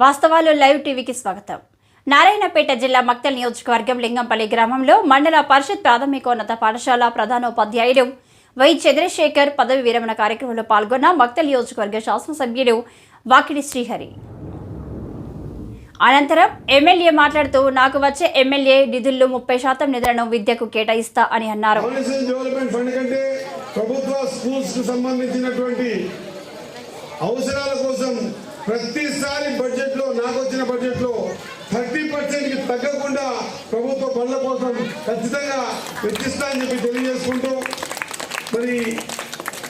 వాస్తవాలు లైవ్ టీవీకి స్వాగతం. నారాయణపేట జిల్లా మక్తల్ నియోజకవర్గం లింగంపల్లి గ్రామంలో మండల పరిషత్ ప్రాథమికోన్నత పాఠశాల ప్రధానోపాధ్యాయుడు వై చంద్రశేఖర్ పదవి విరమణ కార్యక్రమంలో పాల్గొన్న మక్తల్ నియోజకవర్గ శాసనసభ్యుడు వాకిడి శ్రీహరి. అనంతరం ఎమ్మెల్యే మాట్లాడుతూ నాకు వచ్చే ఎమ్మెల్యే నిధుల్లో ముప్పై శాతం నిధులను విద్యకు కేటాయిస్తా అని అన్నారు. ప్రభుత్వ స్కూల్స్కు సంబంధించినటువంటి అవసరాల కోసం ప్రతిసారి బడ్జెట్లో నాకు వచ్చిన బడ్జెట్లో థర్టీ పర్సెంట్కి తగ్గకుండా ప్రభుత్వ పనుల కోసం ఖచ్చితంగా వెచ్చిస్తా అని చెప్పి తెలియజేసుకుంటూ మరి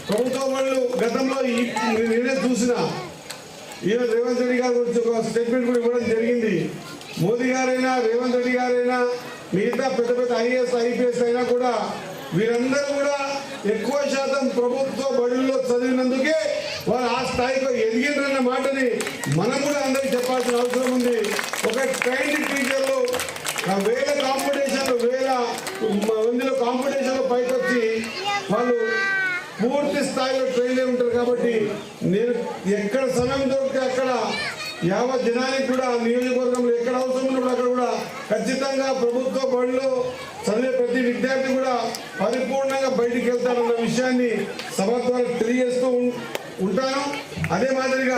ప్రభుత్వ పనులు గతంలో ఈ- నేనే చూసిన. ఈరోజు రేవంత్ రెడ్డి గారి గురించి ఒక స్టేట్మెంట్ కూడా ఇవ్వడం జరిగింది. మోదీ గారైనా రేవంత్ రెడ్డి గారైనా మిగతా పెద్ద పెద్ద ఐఏఎస్ ఐపీఎస్ అయినా కూడా వీరందరూ కూడా ఎక్కువ శాతం ప్రభుత్వ బడుల్లో చదివినందుకే వారు ఆ స్థాయికి ఎదిగిందన్న మాటని మనం కూడా అందరికీ చెప్పాల్సిన అవసరం ఉంది. ఒక ట్రైన్డ్ టీచర్లు వేల కాంపిటీషన్లు వేల మందిలో కాంపిటీషన్లు పైకి వచ్చి వాళ్ళు పూర్తి స్థాయిలో ట్రైన్ అయి ఉంటారు కాబట్టి నేను ఎక్కడ సమయం దొరికితే అక్కడ యావత్ జనానికి కూడా నియోజకవర్గంలో ఎక్కడ అవసరం ఉన్నప్పుడు అక్కడ కూడా ఖచ్చితంగా ప్రభుత్వ బడిలో చదివే ప్రతి విద్యార్థి కూడా పరిపూర్ణంగా బయటికి వెళ్తారన్న విషయాన్ని సభ ద్వారా తెలియజేస్తూ ఉంటాను అదే మాదిరిగా